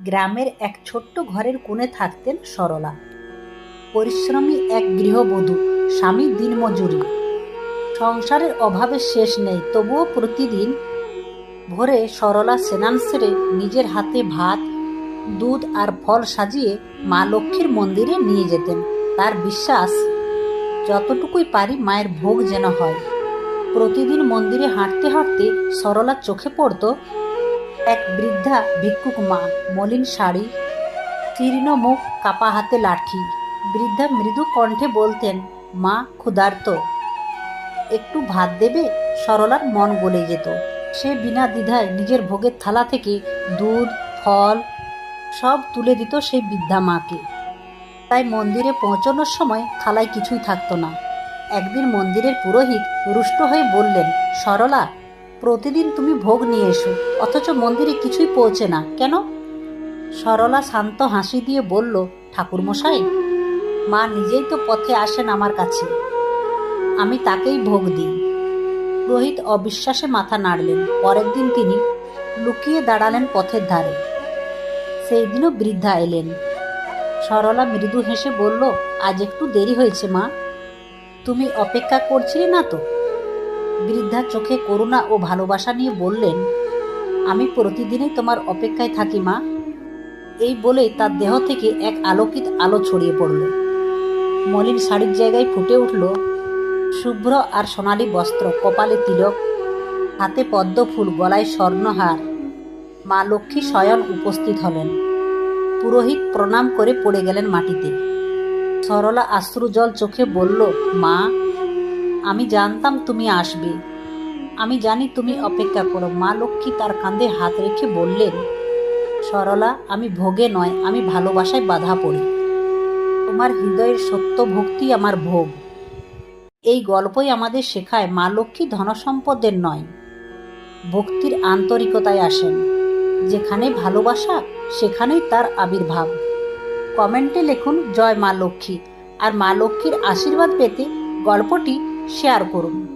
গ্রামের এক ছোট্ট ঘরের কোণে থাকতেন সরলা। পরিশ্রমী এক গৃহবধূ, স্বামী দিনমজুরি। সংসারের অভাবে শেষ নেই, তবুও প্রতিদিন ভোরে সরলা স্নান সেরে নিজের হাতে ভাত, দুধ আর ফল সাজিয়ে মা লক্ষ্মীর মন্দিরে নিয়ে যেতেন। তার বিশ্বাস, যতটুকুই পারি মায়ের ভোগ যেন হয়। প্রতিদিন মন্দিরে হাঁটতে হাঁটতে সরলা চোখে পড়ত এক বৃদ্ধা ভিক্ষুক মা, মলিন শাড়ি তীর্ণ মুখ, কাপা হাতে লাঠি। বৃদ্ধা মৃদু কণ্ঠে বলতেন, মা, ক্ষুধার্ত। একটু ভাত দেবে? সরলার মন গলে যেত। সে বিনা দ্বিধায় নিজের ভোগের থালা থেকে দুধ, ফল সব তুলে দিত সেই বৃদ্ধা মাকে। তাই মন্দিরে পৌঁছানোর সময় থালায় কিছুই থাকতো না। একদিন মন্দিরের পুরোহিত রুষ্ট হয়ে বললেন, সরলা প্রতিদিন তুমি ভোগ নিয়ে এসো, অথচ মন্দিরে কিছুই পৌঁছে না। কেন? সরলা শান্ত হাসি দিয়ে বলল, ঠাকুরমশাই, মা নিজেই তো পথে আসেন আমার কাছে। আমি তাকেই ভোগ দিই। রোহিত অবিশ্বাসে মাথা নাড়লেন। পরের দিন তিনি লুকিয়ে দাঁড়ালেন পথের ধারে। সেই দিনও বৃদ্ধা এলেন। সরলা মৃদু হেসে বলল, আজ একটু দেরি হয়েছে মা। তুমি অপেক্ষা করছিলে না তো? বৃদ্ধা চোখে করুণা ও ভালোবাসা নিয়ে বললেন, আমি প্রতিদিনই তোমার অপেক্ষায় থাকি, মা। এই বলেই তার দেহ থেকে এক আলোকিত আলো ছড়িয়ে পড়ল। মলিন শাড়ির জায়গায় ফুটে উঠল শুভ্র আর সোনালি বস্ত্র, কপালে তিলক, হাতে পদ্ম ফুল, গলায় স্বর্ণহার। মা লক্ষ্মী স্বয়ং উপস্থিত হলেন। পুরোহিত প্রণাম করে পড়ে গেলেন মাটিতে। সরলা আশ্রু জল চোখে বলল, মা আমি জানতাম তুমি আসবে। আমি জানি তুমি অপেক্ষা করো। মা লক্ষ্মী তার কাঁধে হাত রেখে বললেন, সরলা, আমি ভোগে নয়, আমি ভালোবাসায় বাধা পড়ি। তোমার হৃদয়ের সত্য ভক্তি আমার ভোগ। এই গল্পই আমাদের শেখায় মা লক্ষ্মী ধনসম্পদের নয়, ভক্তির আন্তরিকতায় আসেন। যেখানে ভালোবাসা, সেখানেই তার আবির্ভাব। কমেন্টে লিখুন, জয় মা লক্ষ্মী। আর মা লক্ষ্মীর আশীর্বাদ পেতে গল্পটি শেয়ার করুন।